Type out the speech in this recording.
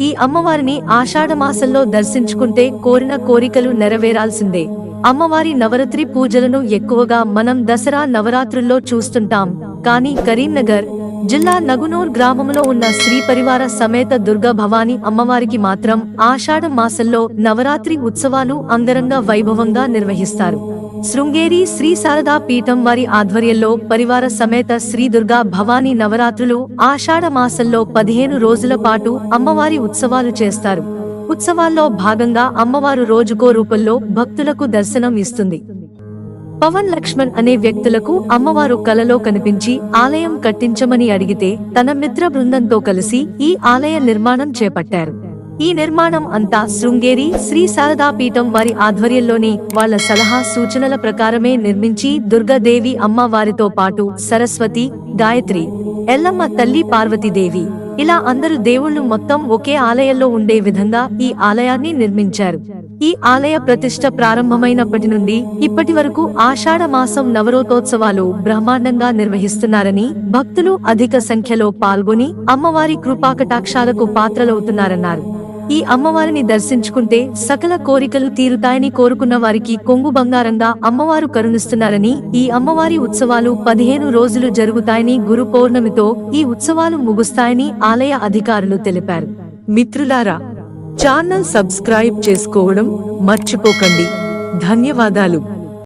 ఈ అమ్మవారిని ఆషాఢమాసంలో దర్శించుకుంటే కోరిన కోరికలు నెరవేరాల్సిందే. అమ్మవారి నవరాత్రి పూజలను ఎక్కువగా మనం దసరా నవరాత్రుల్లో చూస్తుంటాం. కానీ కరీంనగర్ జిల్లా నగునూర్ గ్రామంలో ఉన్న శ్రీ పరివార సమేత దుర్గా భవాని అమ్మవారికి మాత్రం ఆషాఢ మాసంలో నవరాత్రి ఉత్సవాలు అంగరంగ వైభవంగా నిర్వహిస్తారు. శృంగేరి శ్రీ శారదా పీఠం వారి ఆధ్వర్యంలో పరివార సమేత శ్రీ దుర్గా భవానీ నవరాత్రులు ఆషాఢ మాసంలో పదిహేను రోజుల పాటు అమ్మవారి ఉత్సవాలు చేస్తారు. ఉత్సవాల్లో భాగంగా అమ్మవారు రోజుకో రూపంలో భక్తులకు దర్శనం ఇస్తుంది. పవన్ లక్ష్మణ్ అనే వ్యక్తులకు అమ్మవారు కలలో కనిపించి ఆలయం కట్టించమని అడిగితే తన మిత్ర బృందంతో కలిసి ఈ ఆలయ నిర్మాణం చేపట్టారు. ఈ నిర్మాణం అంతా శృంగేరి శ్రీ శారదాపీఠం వారి ఆధ్వర్యంలోని వాళ్ళ సలహా సూచనల ప్రకారమే నిర్మించి దుర్గాదేవి అమ్మవారితో పాటు సరస్వతి గాయత్రి ఎల్లమ్మ తల్లి పార్వతీదేవి ఇలా అందరు దేవుళ్ళు మొత్తం ఒకే ఆలయంలో ఉండే విధంగా ఈ ఆలయాన్ని నిర్మించారు. ఈ ఆలయ ప్రతిష్ట ప్రారంభమైనప్పటి నుండి ఇప్పటి వరకు ఆషాఢ మాసం నవరోతోత్సవాలు బ్రహ్మాండంగా నిర్వహిస్తున్నారని భక్తులు అధిక సంఖ్యలో పాల్గొని అమ్మవారి కృపాకటాక్షాలకు పాత్రలవుతున్నారన్నారు. ఈ అమ్మవారిని దర్శించుకుంటే సకల కోరికలు తీరుతాయని కోరుకున్న వారికి కొంగు బంగారంగా అమ్మవారు కరుణిస్తున్నారని ఈ అమ్మవారి ఉత్సవాలు పదిహేను రోజులు జరుగుతాయని గురు పౌర్ణమితో ఈ ఉత్సవాలు ముగుస్తాయని ఆలయ అధికారులు తెలిపారు. మిత్రులారా ఛానల్ సబ్స్క్రైబ్ చేసుకోవడం మర్చిపోకండి. ధన్యవాదాలు.